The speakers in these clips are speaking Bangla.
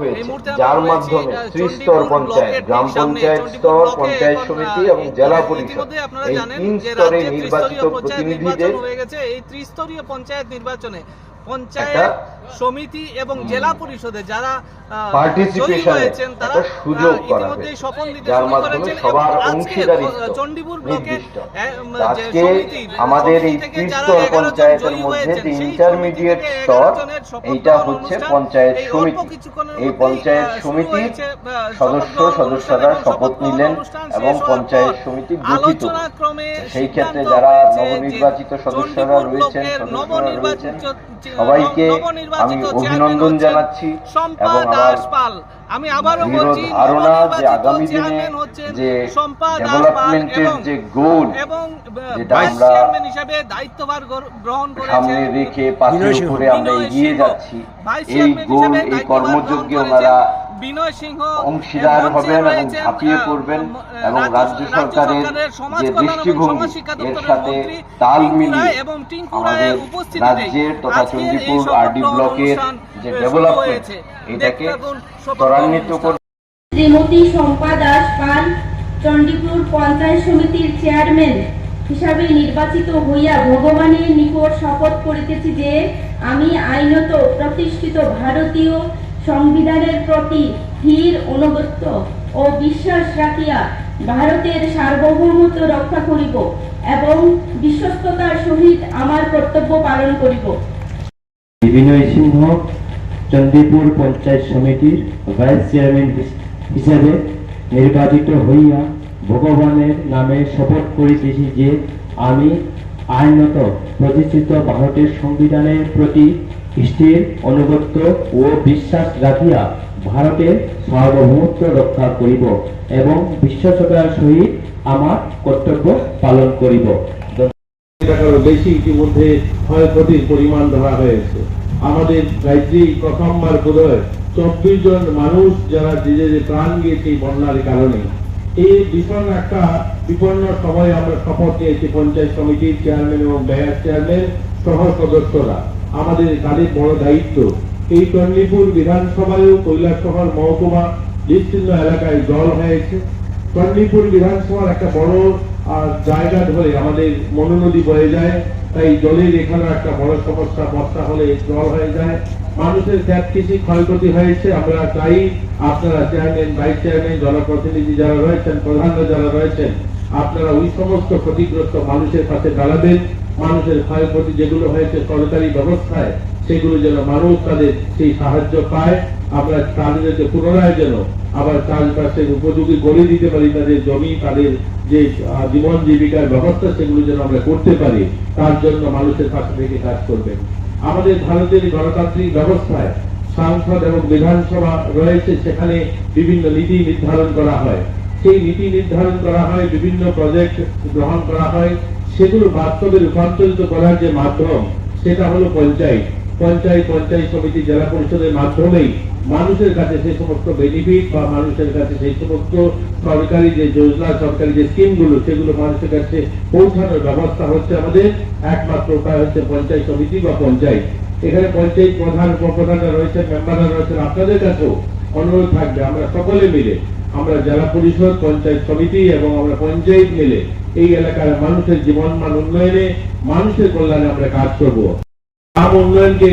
হয়েছে যার মাধ্যমে ত্রিস্তর পঞ্চায়েত গ্রাম পঞ্চায়েত স্তর পঞ্চায়েত সমিতি এবং জেলা পরিষদ। আপনারা এই জানেন তিন স্তরে নির্বাচিত প্রতিনিধিদের নির্বাচন হয়ে গেছে। এই ত্রিস্তরীয় পঞ্চায়েত নির্বাচনে পঞ্চায়েত সমিতি এবং জেলা পরিষদে যারা জয়ী হয়েছেন তারা শুরু করেছেন এবং আজকে চণ্ডীপুর ব্লকে আমাদের এই সমিতি ত্রিস্তর পঞ্চায়েতের মধ্যে যে ইন্টারমিডিয়েট স্তর 11 এইটা হচ্ছে পঞ্চায়েত সমিতি। এই পঞ্চায়েত শপথ সদস্য সদস্যরা শপথ নিলেন এবং পঞ্চায়েত সমিতি গঠিত। সেই ক্ষেত্রে যারা নবনির্বাচিত সদস্যরা রয়েছেন সদস্যরা রয়েছেন সবাইকে আমি অভিনন্দন জানাচ্ছি এবং আমার আমি আবারও বলছি ধারণা যে আগামী দিনে যে ডেভেলপমেন্টের যে গোল এবং যেটা ভাইস আমরা হিসাবে দায়িত্বভার গ্র- গ্রহণ সামনে রেখে পাশের উপরে আমরা এগিয়ে যাচ্ছি। এই গোল এই কর্মযোগ্য ওনারা বিনয় সিংহ অংশীদার হবেন এবং ঝাঁপিয়ে পড়বেন এবং রাজ্য সরকারের যে দৃষ্টিভঙ্গি এর সাথে তাল মিলিয়ে আমাদের রাজ্যের তথা চণ্ডীপুর আরডি ব্লকের যে শুরু ডেভেলপমেন্ট হয়েছে। এটাকে ত্বরান্বিত। করতে শ্রীমতী শম্পা দাস পাল চণ্ডীপুর পঞ্চায়েত সমিতির চেয়ারম্যান হিসাবে নির্বাচিত হইয়া ভগবানের নিকট শপথ করিতেছি যে আমি আইনত প্রতিষ্ঠিত ভারতীয় সংবিধানের প্রতি স্থির অনুগত্য ও বিশ্বাস রাখিয়া ভারতের সার্বভৌমত্ব রক্ষা করিব এবং বিশ্বস্ততার সহিত আমার কর্তব্য পালন করিব। বিনয় সিংহ চন্দ্রপুর পঞ্চায়েত সমিতির ভাইস চেয়ারম্যান হিস- হিসেবে নির্বাচিত হইয়া ভগবানের নামে শপথ করিতেছি যে আমি আইনত প্রতিষ্ঠিত ভারতের সংবিধানের প্রতি স্থির অনুগত্য ও বিশ্বাস রাখিয়া ভারতের সার্বভৌমত্ব রক্ষা করিব এবং বিশ্বসতার সহিত আমার কর্তব্য পালন করিব। বেশি ইতিমধ্যে ক্ষয়ক্ষতির পরিমাণ ধরা হয়েছে। আমাদের রাজ্যে প্রথমবার বোধহয় চব্বিশ জন মানুষ যারা নিজেদের প্রাণ গিয়েছে বন্যার কারণে। এই ভীষণ একটা বিপন্ন সময় আমরা শপথ নিয়েছি, পঞ্চায়েত সমিতির চেয়ারম্যান এবং চেয়ারম্যান সহ সদস্যরা। আমাদের তাদের বড় দায়িত্ব। এই বিধানসভায়ও কৈলাসহর মহকুমা এলাকায় জল হয়েছে। চণ্ডীপুর বিধানসভার একটা বড় জায়গা ধরে আমাদের মনোনদী বয়ে যায়। তাই জলের এখানেও একটা বড় সমস্যা, বর্ষা হলে জল হয়ে যায়। মানুষের ত্যাগ কৃষি ক্ষয়ক্ষতি হয়েছে, আমরা চাই আপনারা চেয়ারম্যান ভাইস চেয়ারম্যান জনপ্রতিনিধি যারা রয়েছেন, প্রধান যারা রয়েছেন, আপনারা ওই সমস্ত ক্ষতিগ্রস্ত মানুষের পাশে দাঁড়াবেন। মানুষের ক্ষয়ক্ষতি যেগুলো হয়েছে সরকারি ব্যবস্থায়, সেগুলো যেন মানুষ তাদের সেই সাহায্য পায়। আমরা তাদেরকে পুনরায় যেন আবার চাষবাসের উপযোগী করে দিতে পারি, তাদের জমি, তাদের যে জীবন জীবিকার ব্যবস্থা, সেগুলো যেন আমরা করতে পারি, তার জন্য মানুষের পাশে থেকে কাজ করবেন। আমাদের ভারতের গণতান্ত্রিক ব্যবস্থায় সাংসদ এবং বিধানসভা রয়েছে, সেখানে বিভিন্ন নীতি নির্ধারণ করা হয়। সেই নীতি নির্ধারণ করা হয়, বিভিন্ন প্রজেক্ট গ্রহণ করা হয়। সেগুলো বাস্তবে রূপান্তরিত করার যে মাধ্যম, সেটা হলো পঞ্চায়েত। পঞ্চায়েত পঞ্চায়েত সমিতি জেলা পরিষদের মাধ্যমেই মানুষের কাছে সেই সমস্ত বেনিফিট বা মানুষের কাছে সেই সমস্ত সরকারি যে যোজনা, সরকারি যে স্কিমগুলো, সেগুলো মানুষের কাছে পৌঁছানোর ব্যবস্থা হচ্ছে আমাদের একমাত্র উপায় হচ্ছে পঞ্চায়েত সমিতি বা পঞ্চায়েত। এখানে পঞ্চায়েত প্রধান, উপপ্রধানরা রয়েছেন, মেম্বাররা রয়েছেন, আপনাদের কাছেও অনুরোধ থাকবে। আমরা সকলে মিলে, আমরা জেলা পরিষদ, পঞ্চায়েত সমিতি এবং আমরা পঞ্চায়েত মিলে এই এলাকার মানুষের জীবন মান উন্নয়নে, মানুষের কল্যাণে আমরা কাজ করব। গ্রাম উন্নয়নকে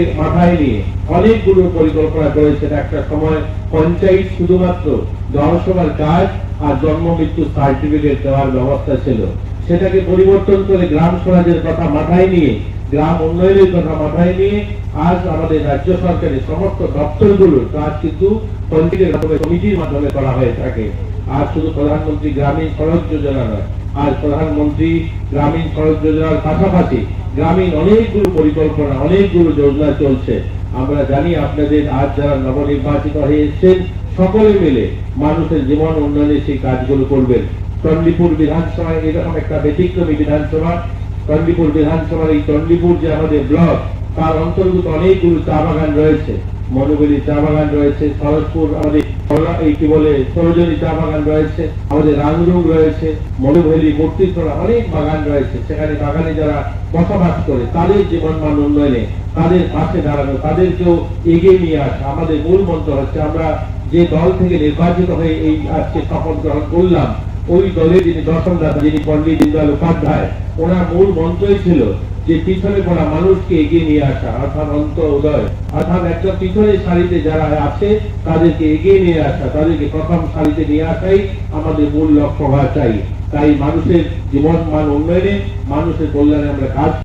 পরিবর্তন করে গ্রাম স্বরাজের কথা মাথায় নিয়ে, গ্রাম উন্নয়নের কথা মাথায় নিয়ে আজ আমাদের রাজ্য সরকারের সমস্ত দপ্তরগুলোর কাজ কিন্তু কমিটির মাধ্যমে করা হয়ে থাকে। আর শুধু প্রধানমন্ত্রী গ্রামীণ সড়ক যোজনা নয় আর প্রধানমন্ত্রী গ্রামীণ সড়ক যোজনার পাশাপাশি গ্রামীণ অনেকগুলো পরিকল্পনা, অনেকগুলো যোজনা চলছে। আমরা জানি আপনাদের আজ যারা নবনির্বাচিত হয়ে এসেছেন, সকলে মিলে মানুষের জীবন উন্নয়নে সেই কাজগুলো করবেন। চণ্ডীপুর বিধানসভায় এরকম একটা ব্যতিক্রমী বিধানসভা। চণ্ডীপুর বিধানসভার এই চণ্ডীপুর যে আমাদের ব্লক, তার অন্তর্গত অনেকগুলো চা বাগান রয়েছে। মনুবেলি চা বাগান রয়েছে সরসপুর আমাদের কি বলে চা বাগান রয়েছে, আমাদের রয়েছে অনেক বাগান রয়েছে। সেখানে বাগানে যারা বসবাস করে, তাদের জীবন মান উন্নয়নে, তাদের পাশে দাঁড়ানো, তাদেরকেও এগিয়ে নিয়ে আসা আমাদের মূল মন্ত্র হচ্ছে, আমরা যে দল থেকে নির্বাচিত হয়ে এই আজকে শপথ গ্রহণ করলাম, ওই দলের যিনি দর্শনদাতা যিনি পন্ডিত দীনদয়াল উপাধ্যায়, ওনার মূল মন্ত্রই ছিল যে পিছনে পড়া মানুষকে এগিয়ে নিয়ে আসা অর্থাৎ অন্ত উদয়। অর্থাৎ একটা পিছনের সারিতে যারা আছে, তাদেরকে এগিয়ে নিয়ে আসা, তাদেরকে প্রথম সারিতে নিয়ে আসাই আমাদের মূল লক্ষ্য হওয়া চাই। তাই মানুষের জীবন মান উন্নয়নে, মানুষের কল্যাণে আমরা কাজ